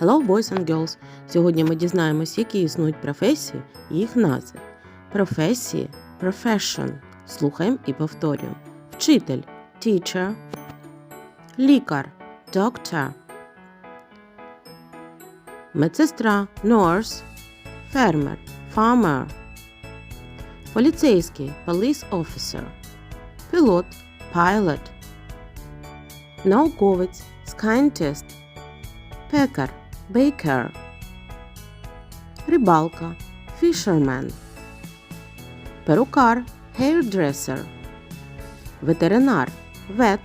Hello, boys and girls! Сьогодні ми дізнаємось, які існують професії і їх назви. Професії profession. Слухаємо і повторюємо. Вчитель teacher. Лікар doctor. Медсестра nurse. Фермер farmer. Поліцейський police officer. Пілот pilot. Науковець scientist. Пекар baker. Рибалка fisherman. Перукар hairdresser. Ветеринар vet.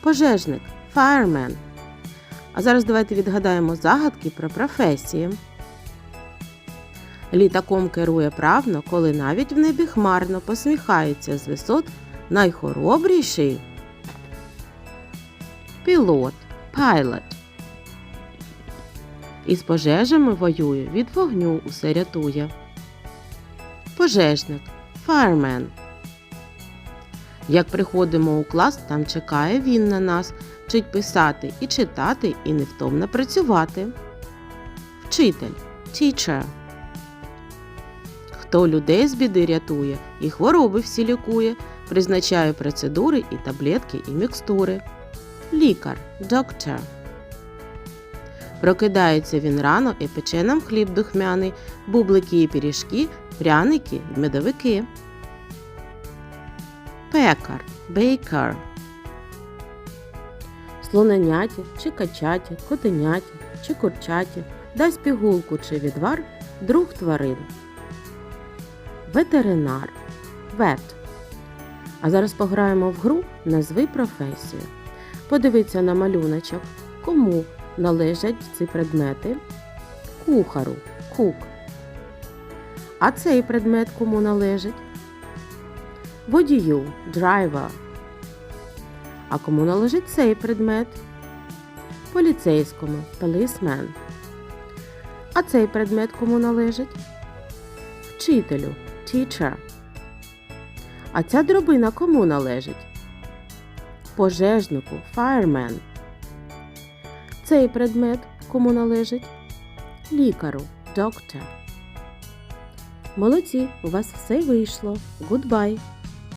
Пожежник fireman. А зараз давайте відгадаємо загадки про професії. Літаком керує правно, коли навіть в небі хмарно посміхається з висот найхоробріший пілот pilot. Із пожежами воює, від вогню усе рятує. Пожежник fireman. Як приходимо у клас, там чекає він на нас, вчить писати і читати, і невтомно працювати. Вчитель teacher. Хто людей з біди рятує і хвороби всі лікує, призначає процедури і таблетки, і мікстури. Лікар доктор. Прокидається він рано і пече нам хліб духмяний, бублики і пиріжки, пряники й медовики. Пекар бейкар. Слоненяті чи качаті, котеняті чи курчаті, дасть пігулку чи відвар друг тварин. Ветеринар вет. А зараз пограємо в гру Назви професію. Подивіться на малюночок, кому належать ці предмети. Кухару кук. А цей предмет кому належить? Водію драйвер. А кому належить цей предмет? Поліцейському policeman. А цей предмет кому належить? Вчителю teacher. А ця дробина кому належить? Пожежнику fireman. Цей предмет кому належить? Лікару доктор. Молодці, у вас все вийшло. Goodbye!